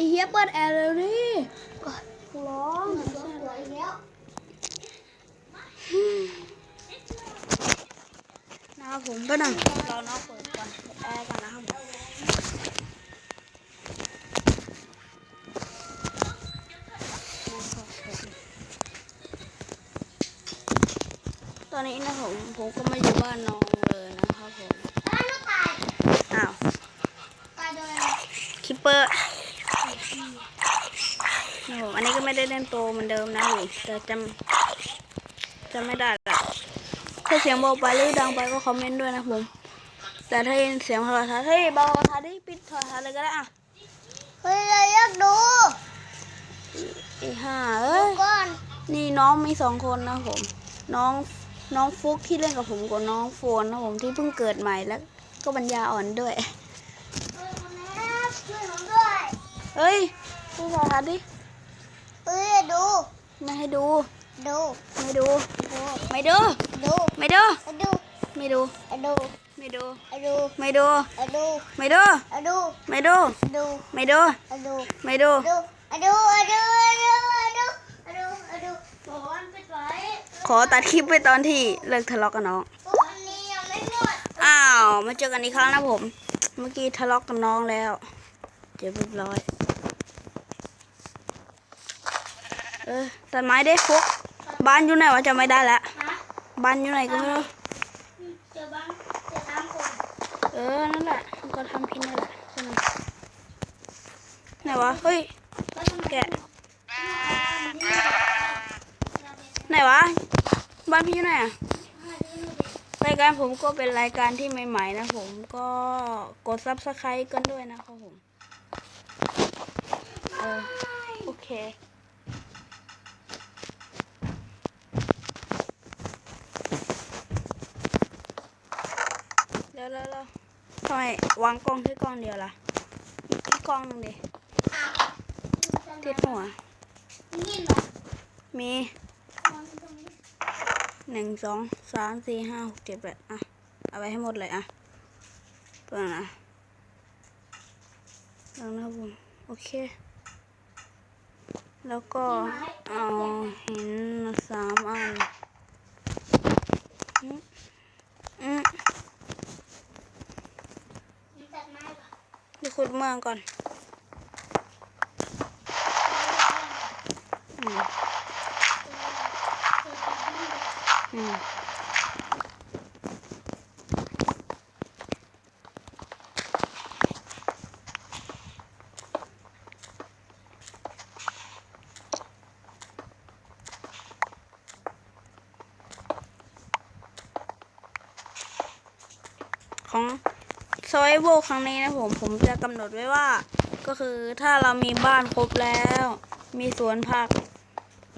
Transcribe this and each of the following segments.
อ้เฮียเปิดแอร์เลยดิร้องนะครับผมก็นั่งรอน้องเปิดก่อนเปิดแอร์ก่อนนะครับตอนนี้นะผมผมก็ไม่อยู่บ้านน้องเลยนะครับผม แล้วลูกตาย อ้าว ตายโดย คิปเปอร์นะผมอันนี้ก็ ไม่ได้เล่นโปรเหมือนเดิมนะผมแต่จำจำไม่ได้ละถ้าเสียงเบาไปหรือดังไปก็คอมเมนต์ด้วยนะผม แต่ถ้ายินเสียงโทรทัศน์เฮ้ยเบาโทรทัศน์ดิปิดโทรทัศน์เลยก็ได้อะเฮ้ยเราอยากดูไอ้ห่าเอ้ยก่อนนี่น้องมีสองคนนะผม น้องน้องฟุกที่เล่นกับผมกับน้องโฟนนะผมที่เพิ่งเกิดใหม่แล้ว ก็ปัญญาอ่อนด้วยเฮ้ยคนนี้ช่วยผมด้วย เฮ้ยดูโทรทัศน์ดิ เฮ้ยดู ไม่ให้ดู ดู ไม่ดู ดู ไม่ดู ดู ไม่ดู ดู ไม่ดู ดู ไม่ดู ดู ไม่ดู ดู ไม่ดู ดู ไม่ดู ดู ไม่ดู ดู ไม่ดู ดู ดู ดู ดู ดู ดูดูบอกว่าปิดไว้ขอตัดคลิปไปตอนที่เลิกทะเลาะกับน้องวันนี้ยังไม่หมดอ้าว มาเจอกันอีกครั้งนะผม เมื่อกี้ทะเลาะกับน้องแล้ว เจ็บเรียบร้อย เออตัดไม้ได้ฟุกบ้านอยู่ไหนวะจำไม่ได้แล้วฮะบ้านอยู่ไหนก็ไม่รู้เจอบ้างเจอตามคนเออนั่นแหละก็ทำพินนั่นแหละไหนวะเฮ้ยแกะไหนวะบ้านพี่อยู่ไหนอะรายการผมก็เป็นรายการที่ใหม่ๆนะผมก็กดซับสไครต์กันด้วยนะครับผม เออ โอเค วแล้วแล้วทำไมวางกล้องที่กล้องเดียวล่ะอีกกล้องหนึงดิติดหัวนี่เหรอมีวางตรงนี้หนึ่งสองสามสี่ห้าหกเจ็ดแปดอะ เอาไปให้หมดเลยอะตัวนะแล้วนะครับผมโอเค แล้วก็เอาหินมาสามอันอืมอืม มีตัดไม้ปะ ไป ขุดเมืองก่อนอืมอืมของ ซอยโวครั้งนี้นะผม ผมจะกำหนดไว้ว่า ก็คือถ้าเรามีบ้านครบแล้ว มีสวนผัก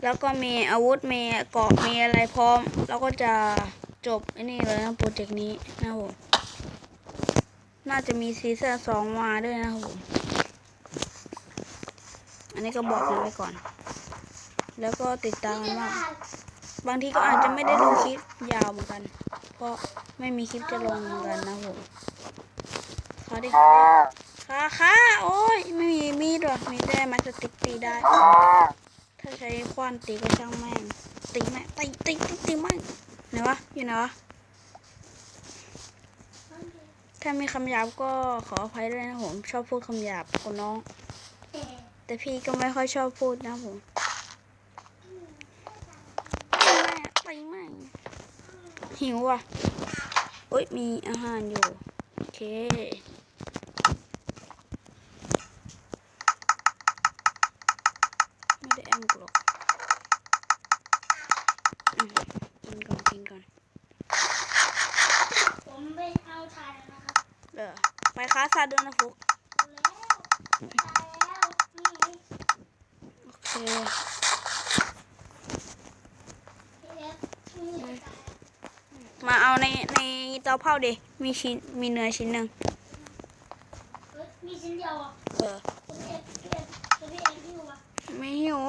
แล้วก็มีอาวุธมีเกาะมีอะไรพร้อม เราก็จะจบไอ้นี่เลยนะโปรเจกต์นี้นะผม น่าจะมีซีซั่นสองมาด้วยนะผม อันนี้ก็บอกกันไว้ก่อน แล้วก็ติดตามกันว่าบางทีก็อาจจะไม่ได้ลงคลิปยาวเหมือนกัน เพราะไม่มีคลิปจะลงเหมือนกันนะผม ดิค่ะค่ะโอ้ยไม่มีมีดหรอกมีแต่ไมาสติกตีได้ ถ้าใช้ขวานตีก็ช่างแม่งตีแม่งตีตีตีตีแม่งไหนวะอยู่ไหนวะถ้ามีคำหยาบก็ขออภัยด้วยนะผม ชอบพูดคำหยาบกับน้อง แต่พี่ก็ไม่ค่อยชอบพูดนะผมตีแม่งตีแม่งหิวว่ะโอ๊ยมีอาหารอยู่ โอเค ครัซาโดนาฟุกโอเคมาเอาในในเตาเผาดิมีชิ้นมีเนื้อชิ้นหนึ่งมีชิ้นเดียวอะเออไม่หิว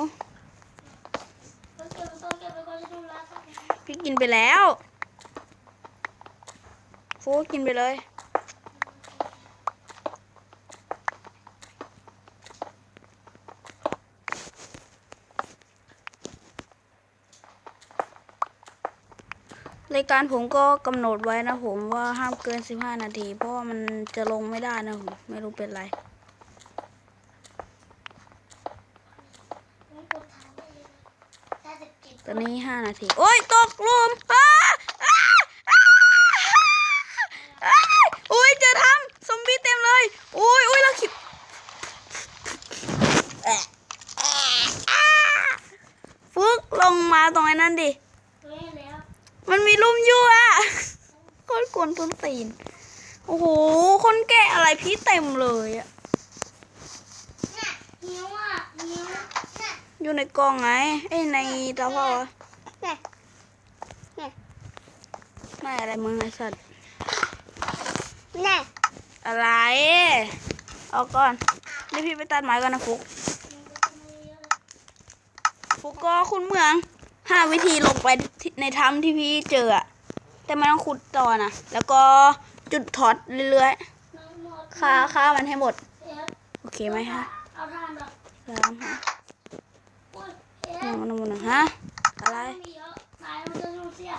พี่กินไปแล้ว ฟูกินไปเลย รายการผมก็กำหนดไว้นะผมว่าห้ามเกิน 15 นาที เพราะว่ามันจะลงไม่ได้นะผมไม่รู้เป็นไรผมกดทางได้เลยห้าสิบเจ็ดตอนนี้ 5 นาที โอ้ย ตกลุมอ้าอ้าอ้าอ้าโอ้ยเจอทำซอมบี้เต็มเลยโอ้ยโอ้ยเราขิดฟุกลงมาตรงไอ้นั่นดิ มันมีลุ่มยู่อะโคตรกวนต้นตีน โอ้โห คนแก่อะไรพี่เต็มเลยอะน่ะนิ้วอะนิ้วน่ะอยู่ในกล่องไง เอ้ในตาเผาอไม่อะไรมึงไอ้สัตว์น่อะไร เอาก่อนเดี๋ยวพี่ไปตัดไม้ก่อนนะฟุก ฟุกก็คุณเมือง ห้าวิธีลงไปที่ในถ้ำที่พี่เจออะแต่ไม่ต้องขุดต่อนะ แล้วก็จุดท็อตเรื่อยน้องหมดๆฆ่าฆ่ามันให้หมดเอ๊ะโอเคไหมฮะเอาทานแบบสามฮะอุ้ยเอ๊หะนึ่งหนึ่งหนึ่งฮะ อะไรมีเยอะตายมันจะดูเสีย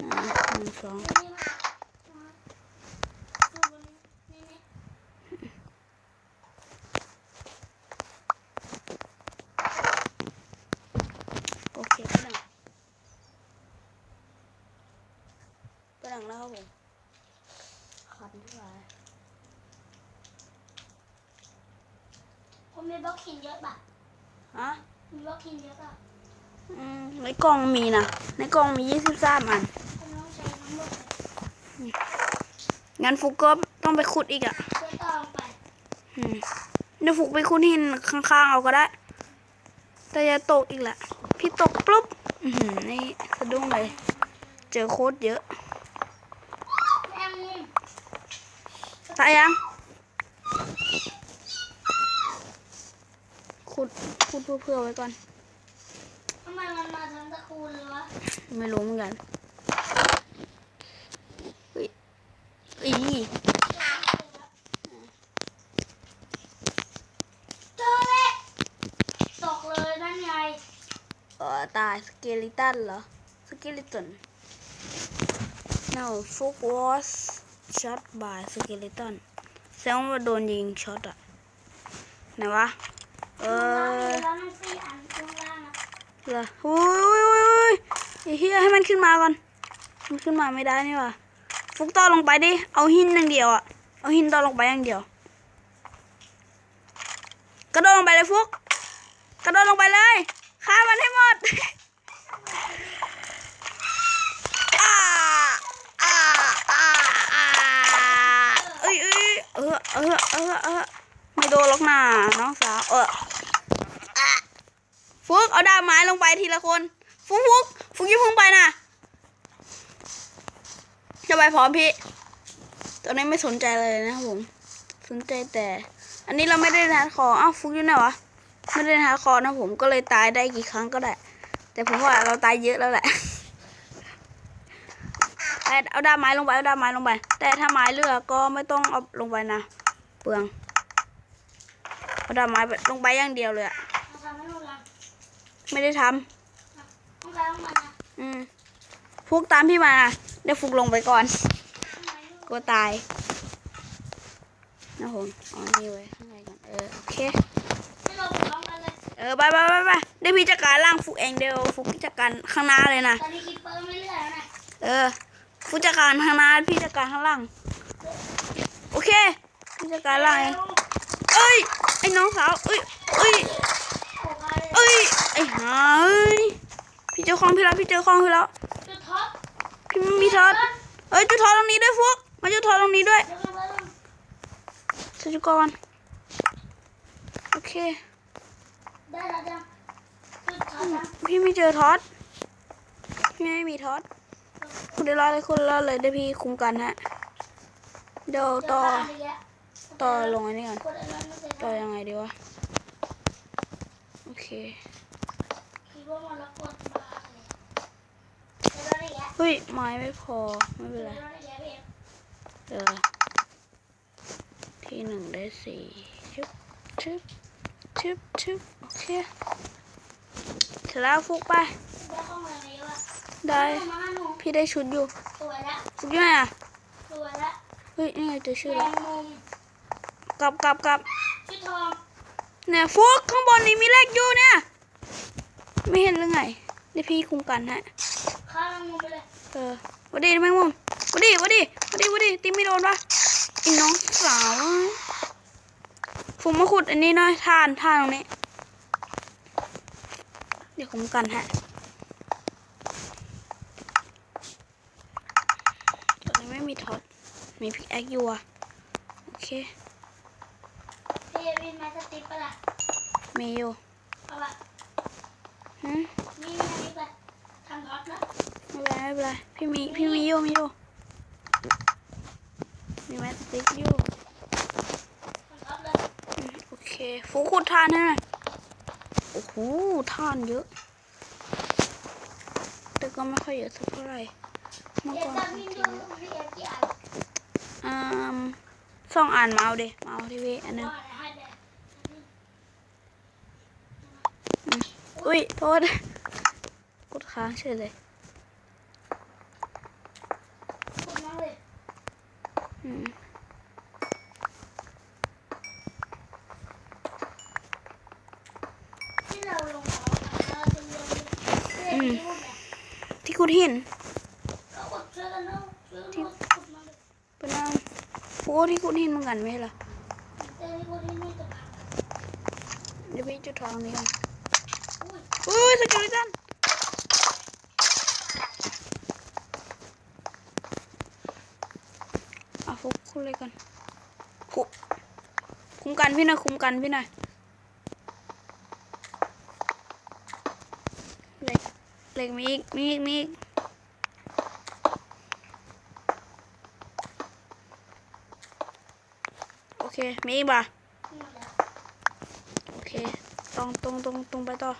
อ่าหนึ่งสอง นี่มามาดูบนนี่นี่ โอเคก็ดังก็ดังแล้วครับผมขันที่ไหน ผมมีบล็อ กหินเยอะป่ะฮะมีบล็อกหินเยอะป่ะอืมในกล่องมีนะ ในกล่องมียี่สิบสามอันผมต้องใช้ทั้งหมดเลยงั้นฟุกก็ต้องไปขุดอีกอะเพื่อต่อลงไปอืมเดี๋ยวฟุกไปขุดหินข้างๆเอาก็ได้ แต่อย่าตกอีกแหละ พี่ตกปุ๊บอือหือนี่สะดุ้งเลย เจอโคตรเยอะ แมงมุม ตายยัง ขุดขุดเพื่อๆไว้ก่อนทำไมมันมาทั้งตระกูลเลยวะไม่รู้เหมือนกันเฮ้ยอีเจอเลยตกเลยนั่นไงเออตายสเกลิตันเหรอสเกลิตัน no Fook was shot by skeleton แสดงว่าโดนยิงช็อตอะไหนวะ เออแล้วมันสี่อันข้างล่างนะเหรอโอ้ยโอ้ยโอ้ยไอ้เฮียให้มันขึ้นมาก่อน มันขึ้นมาไม่ได้นี่หวะฟุกต่อลงไปดิ เอาหินอย่างเดียวอะเอาหินต่อลงไปอย่างเดียว กระโดดลงไปเลยฟุก กระโดดลงไปเลยฆ่ามันให้หมดอ่าอ่าอ่าอ่าเอ้ยเอ้ยเออเออเออเออไม่โดนหรอกนะน้องสาว เออ ฟุกเอาดาบไม้ลงไปทีละคน ฟุกฟุกฟุกยิ่าเพุ่งไปนะจะไปพร้อมพี่ ตอนนี้ไม่สนใจเลยนะผม สนใจแต่ อันนี้เราไม่ได้ฮาร์ดคออ้าวฟุกอยู่ไหนวะ ไม่ได้ฮาร์ดคอนะผมก็เลยตายได้กี่ครั้งก็ได้ แต่ผมว่าเราตายเยอะแล้วแหละแต่เอาดามไม้ลงไปเอาดามไม้ลงไป แต่ถ้าไม้เลือกก็ไม่ต้องเอาลงไปนะ เปลืองเอาดามไม้ลงไปอย่างเดียวเลยอะ เอาทำให้หมดละ ไม่ได้ทำต้องการต้องมันนะอืมฟุกตามพี่มานะเดี๋ยวฟุกลงไปก่อนทำไมลูกกลัวตายนะผมเอาอันนี่ไว้ข้างในก่อนเออ โอเคให้เราพร้อมกันเลยเออ ไปไปไปไปเดี๋ยวพี่จัดการล่างฟุกเองเดี๋ยวฟุกจัดการข้างหน้าเลยนะ ตอนนี้คิปเปอร์ไม่เหลือแล้วนะ เออ ฟุกจัดการข้างหน้าพี่จัดการข้างล่าง โอเค พี่จัดการล่างเองเอ้ย ไอ้น้องสาว เอ้ย เอ้ยโอ้ยเอ้ยไอ้หาเอ้ยพี่เจอของพี่แล้วพี่เจอของพี่แล้วจุดท็อปพี่ไม่มีทอดเอ้ยจุดทอดตรงนี้ด้วยฟุกมาจุดทอดตรงนี้ด้วยเดี๋ยวกันเพิ่มใส่จุดก่อนโอเคได้แล้วจ้ะจุดท็อปนะพี่ไม่เจอทอดพี่ไม่มีทอดคุณได้รอดเลยคุณรอดเลยเดี๋ยวพี่คุมกันฮะเดี๋ยวต่อเจอขาดอีกแล้วต่อลงอันนี้ก่อนกดอะไรไม่เสร็จต่อยังไงดีวะโอเคคิด ว่ามันละกดมาเลยเจอแล้วอีกแล้วเฮ้ยไม้ไม่พอไม่เป็นไรแล้วอีกแล้วพี่เอ็มเออที่หนึ่งได้สี่ชึบชึบชึบชึบโอเคเสร็จแล้วฟุกไป ได้ข้อมูลอะไรเยอะอะได้ เอามาหนูพี่ได้ชุดอยู่สวยละชุดอยู่ไหนอะสวยละเฮ้ยนี่ไงเจอชื่อแมแล้วงมุมกลับกลับกลับชื่อทองเนี่ยฟุกข้างบนนี้มีเลขอยู่เนี่ย ไม่เห็นหรือไงเดี๋ยวพี่คุมกันฮะข้าแมงมุมไปเลย เออหวัดดีแมงมุมหวัดดีหวัดดีหวัดดีหวัดดีตีไม่โดนปะไอ้น้องสาวฟุกมาขุดอันนี้หน่อยทานทานตรงนี้ เดี๋ยวคุมกันฮะตอนนี้ไม่มีท็อตมีพิกแอคอยู่อะโอเคพี่วินมาสติ๊กปะล่ะมีอยู่เอาละ หืมนี่อันนี้ไปทำท็อตนะไม่เป็นไรไม่เป็นไรพี่มีพี่มีอยู่มีอยู่มีแมสติ๊กอยู่ทำท็อตเลยโอเคฟูขุดทานให้หน่อยโอ้โหทานเยอะ แต่ก็ไม่ค่อยเยอะสักเท่าไหร่เมื่อเอ็ก่อนจะนกิดูนเยอะพี่เอ็ดกี่อันอืมสองอ่านมาเอาเดมาเอาทีวีอันหนึง ว่าให้แดง อุ้ยโทษกดค้างเฉยเลยคุณน้องเลยอืมที่เราลงมาเราจะลงพี่เอ็ดที่พูดเนี่ยที่ขุดหินก็กดช่วยกันเนาะช่วยกันขุดมาเลยเป็นน้ำฟูที่ขุดหินเหมือนกันไหมล่ะแต่ที่พูดที่นี่จะผ่านเดี๋ยวพี่จุดทองนี้กันอุ้ย อุ้ยสกิลตันเอาฟุกคุยเลยกันคุคุมกันพี่หน่อยคุมกันพี่หน่อยเหล็กเหล็กมีอีกมีอีกมีอีกโอเคมีอีกป่ะโอเคตรงตรงตรงตรงไปต่อ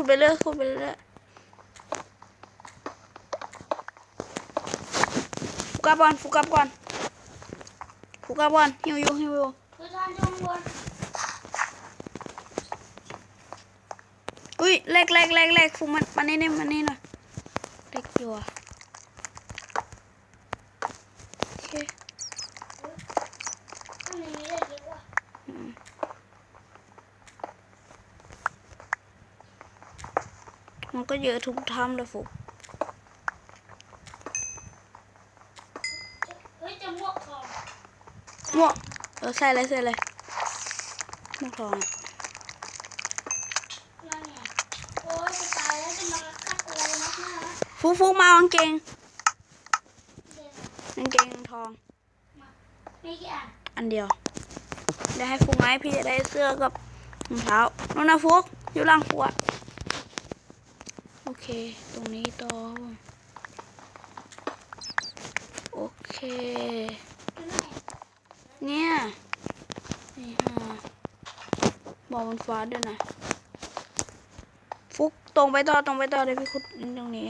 ขุดไปเรื่อยขุดไปเรื่อยฟูกลับก่อนฟูกลับก่อนฟูกลับก่อนหิวอยู่หิวอยู่คือทานจงวนอุ้ยเล็กเล็กเล็กเล็กฟูมันมันนี่นี่มันนี่หน่อยเล็กอยู่อะโอเค อันนี้ได้เยอะว่ะ อืม มันก็เยอะทุกทำเลยฟูเฮ้ยจะมวกทองหมวกเออใส่เลยใส่เลยหมวกทองอะนั่นไงโอ้ยจะตายแล้วจะมาคัดอะไรนักหน้านะฟูฟูมาเอากางเกงเดี๋ยวกางเกงทองมีกี่อันอันเดียวได้ให้ฟุกไหมพี่จะได้เสื้อกับรองเท้าน้องนะฟุกอยู่หล่างฟุกอะโอเค ตรงนี้ต่อโอเค เนี่ยนี่ฮะบอกบนฟ้าด้วยนะ ฟุกตรงไปต่อตรงไปต่อเลยพี่คุดตรงนี้